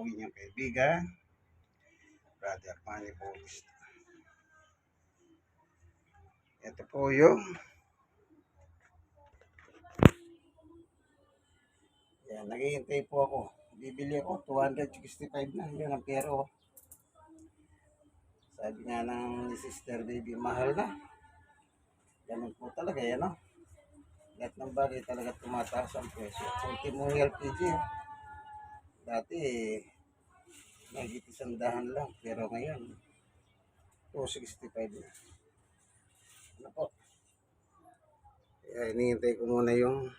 po inyong kaibigan, Brother Manny Bautista. Ito po yung Yan, naghihintay po ako. Bibili ako, 265 na. Yan ang pero. Sabi nga ng sister baby, mahal na. Ganun po talaga, yan o. Lahat ng bagay talaga tumataas ang presyo. Ultimo LPG. Dati, nagit isang dahan lang. Pero ngayon, 265 na. Ano po? Kaya hinihintay ko muna yung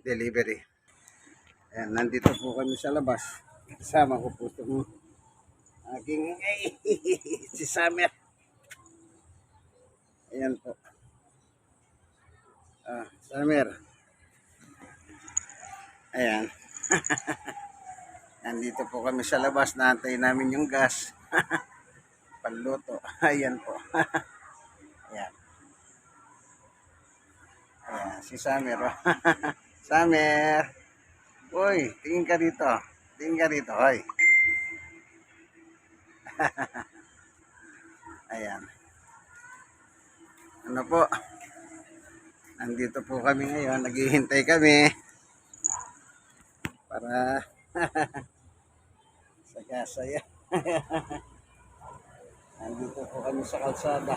delivery. Ayan, nandito po kami sa labas. Kasama ko po itong aking si Summer. Ayan po. Ah, Summer. Ayan. Nandito po kami sa labas. Naantay namin yung gas. Panluto. Ayan po. Ayan. Ayan, si Summer. Summer. Uy, tingin ka dito. Tingin ka dito, hoy. Ayan. Ano po? Nandito po kami ngayon. Naghihintay kami. Para saya-saya. Nandito po kami sa kalsada.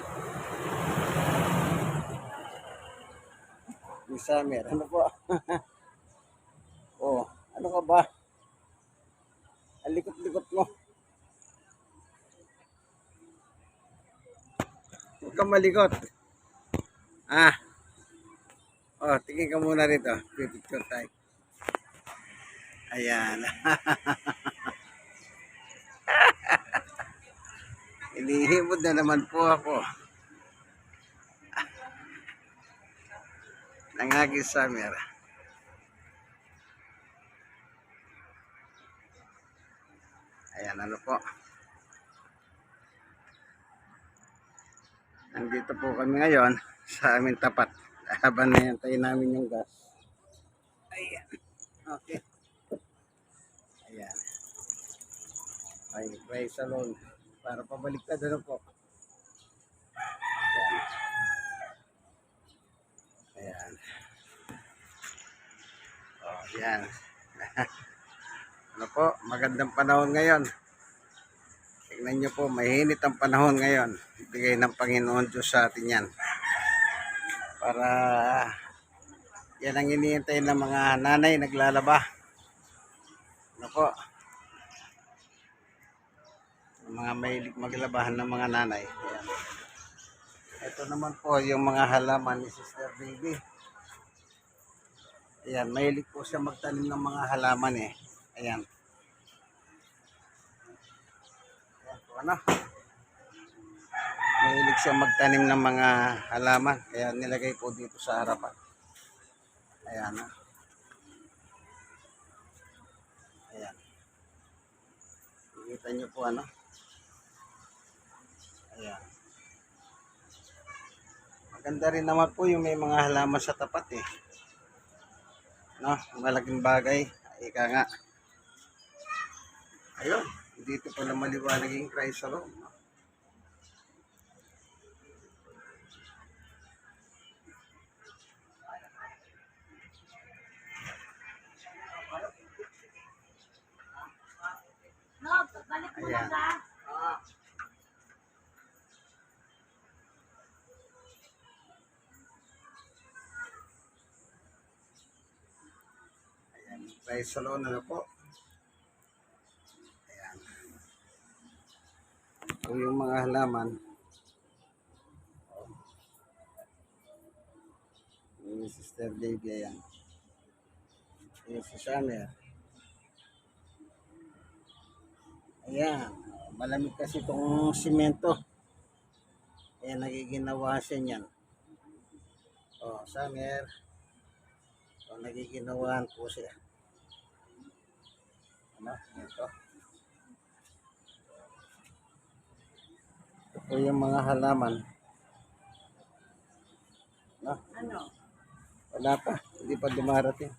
Ni Summer. Ano po? Oh, ano ka ba? Ang likot-likot mo. Huwag kang malikot. Ah. Oh, tingin ka muna rito. Picture tayo. Ayan. Inihimod na naman po ako. Nangagi summer. Ayan, ano po. Nandito po kami ngayon sa aming tapat. Habang nayantayin namin yung gas. Ayan. Okay. Ayan. Ay, pray salon. Para pabalik ka doon po. Ayan. Oh, ayan. Ano po, magandang panahon ngayon. Tingnan nyo po, mahinit ang panahon ngayon. Ibigay ng Panginoon Diyos sa atin yan. Para yan ang iniintay ng mga nanay naglalaba. Ano po? Mga mahilig maglabahan ng mga nanay. Ayan. Ito naman po yung mga halaman ni Sister Baby. Ayan, mahilig po siya magtanim ng mga halaman eh. Ayan. Ayan po, ano? Mahilig siya magtanim ng mga halaman. Kaya nilagay po dito sa harapan. Ayan, ah. Ayan. Nakita niyo po, ano? Ayan. Maganda rin naman po yung may mga halaman sa tapat eh. No, malaking bagay. Ika nga. Ayun, dito pala maliwanag yung Christ sa loob. no? Ayan. Ayan, Christ sa loob na po. Ayan. Ito yung mga halaman. Yung Sister Baby, ayan. Yung si Summer. Ayan. Malamig kasi itong simento. Ayan, nagiginawasan yan. Oh, Summer. So, nagiginawahan po siya. Ano? Ito. Ito po yung mga halaman. No? Ano? Wala pa. Hindi pa dumarating.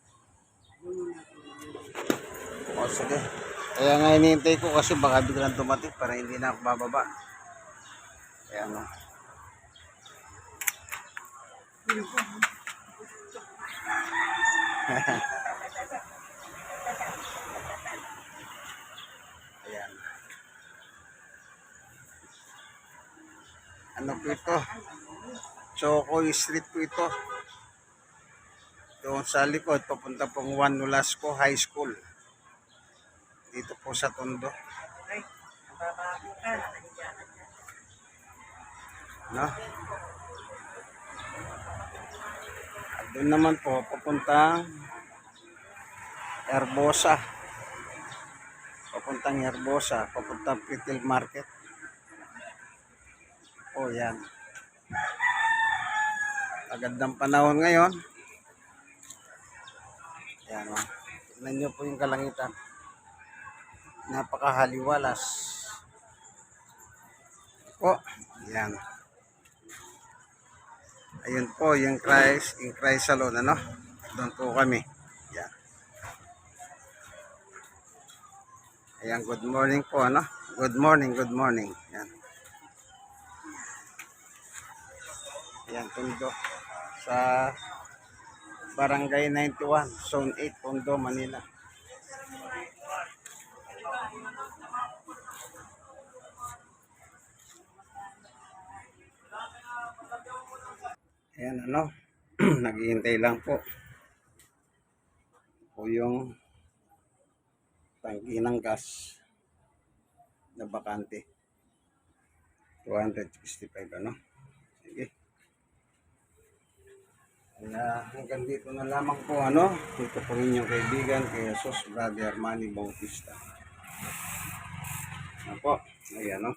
O, sige. Kaya nga hinihintay ko kasi baka biglang dumating para hindi na ako bababa. Kaya nga. Ayan. Ano po ito? Choco Street po ito. Doon sa likod, papunta pong Juan Nolasco High School. Dito po sa Tondo. No? At doon naman po, papuntang Herbosa. Papuntang Herbosa, papuntang Pritil Market. O yan. Agad ng panahon ngayon. Yan o. Tignan nyo po yung kalangitan. Napakahaliwalas. Po. Yan. Ayun po, yung Christ, yung Christ Salon, ano? Doon po kami. Yan. Ayan, good morning po, ano? Good morning, good morning. Ayan, Tondo. Sa Barangay 91, Zone 8, Tondo, Manila. Ayan, ano? Naghihintay lang po. Po yung tangki ng gas na bakante. 265 ano? Sige. Kaya hanggang dito na lamang po ano, dito po inyong kaibigan kay Jesus Brother Manny Bautista. Ano po, ayan no.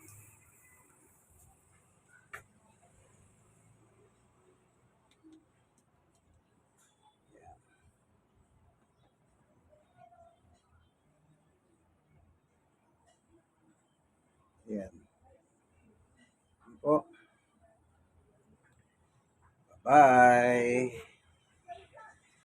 Ayan. Ano po. Bye-bye.